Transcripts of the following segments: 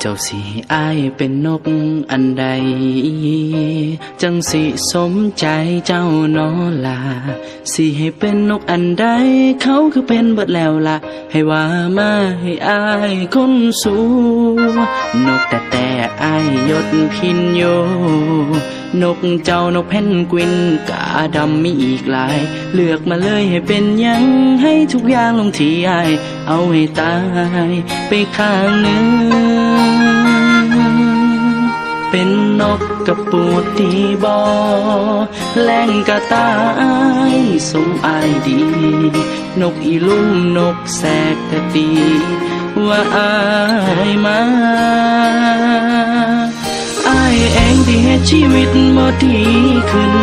เจ้าสิให้อายเป็นนกอันใด จังสิสมใจเจ้านอลาสิให้เป็นนกอันใด เขาคือเป็นเบิดแล้วล่ะให้ว่ามาให้อายคนสูนกแต่แต่อายยศพินโย นกเจ้านกเพนกวินกาดำมีอีกหลาย เลือกมาเลยให้เป็นยังให้ทุกอย่างลงที่อาย เอาให้ตายไปข้างหนึ่ง เป็นนกกระปูดดีบอแรงกระตายสมอายดี นกอีลุ่มนกแสกกะตี ว่าอายมาอายเองที่เฮ็ดชีวิตบ่ดีขึ้น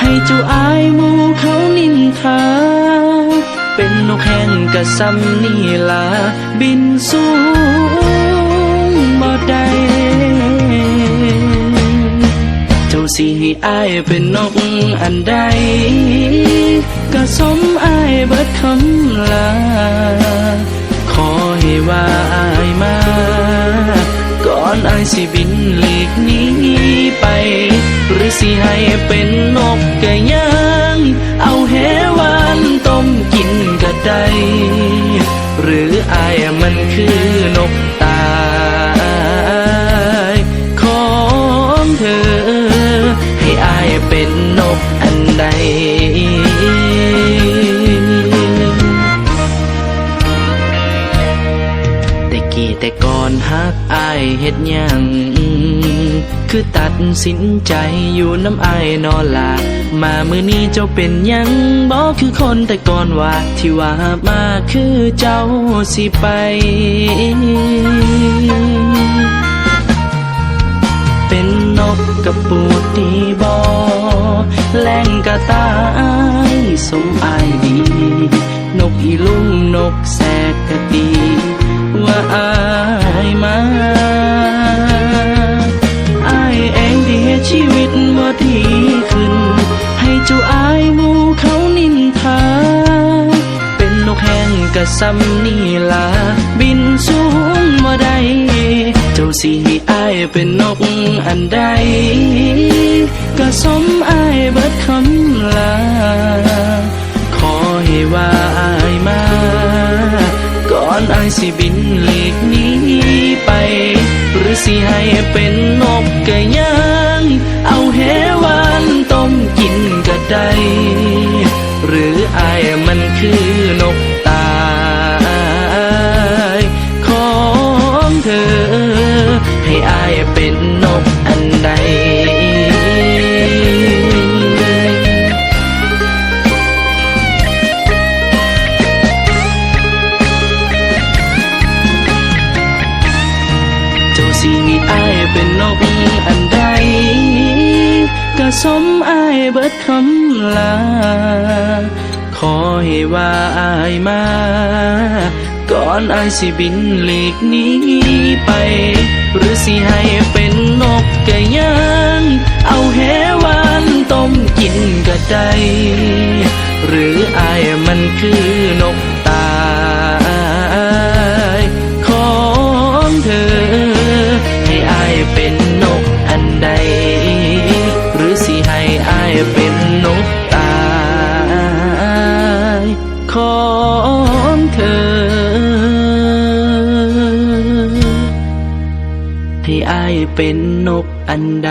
ให้เจ้าอายมู่เขานินทา เป็นนกแห้งกะซ้ำนี่ล่ะบินสูงบ่ได้ สิให้อายเป็นนกอันใดก็สมอายเบิดคำลา ขอให้ว่าอายมา ก่อนอายสิบินหลีกหนี้ไป หรือสิให้เป็นนกกะยังเอา ฮ็ดหยังคือตัดสินใจอยู่น้ำอายนอนลามามือนี้เจ้าเป็นยังบอกคือคนแต่ก่อนว่า ที่ว่ามาคือเจ้าสิไปเป็นนกกระปูดดีบอแรงกระตายสมอายดี นกอีลุ่มนกแสกกะตีว่าอายมา เจ้าอายหมูเขานินทา เป็นนกแห้งกะซ้ำนี่ล่ะบินสูงบ่ได้ เจ้าสิให้อายเป็นนกอันใดก็สมอายเบิดคำลา ขอให้ว่าอายมา ก่อนอายสิบินหลีกหนี้ไป หรือสิให้เป็นนกกะยังเอาแหวานต้มกิน ก็ได้หรืออายมันคือนกตายของเธอ ให้อายเป็นนกอันใดเจ้าสิให้อายเป็นนกอันใด ก็สมอายเบิดคำลา ขอให้ว่าอายมา ก่อนอายสิบินหลีกหนี้ไป หรือสิให้เป็นนกกะยังเอาแหวานต้มกินก็ได้หรืออายมันคือ ของเธอ ให้อายเป็นนกอันใด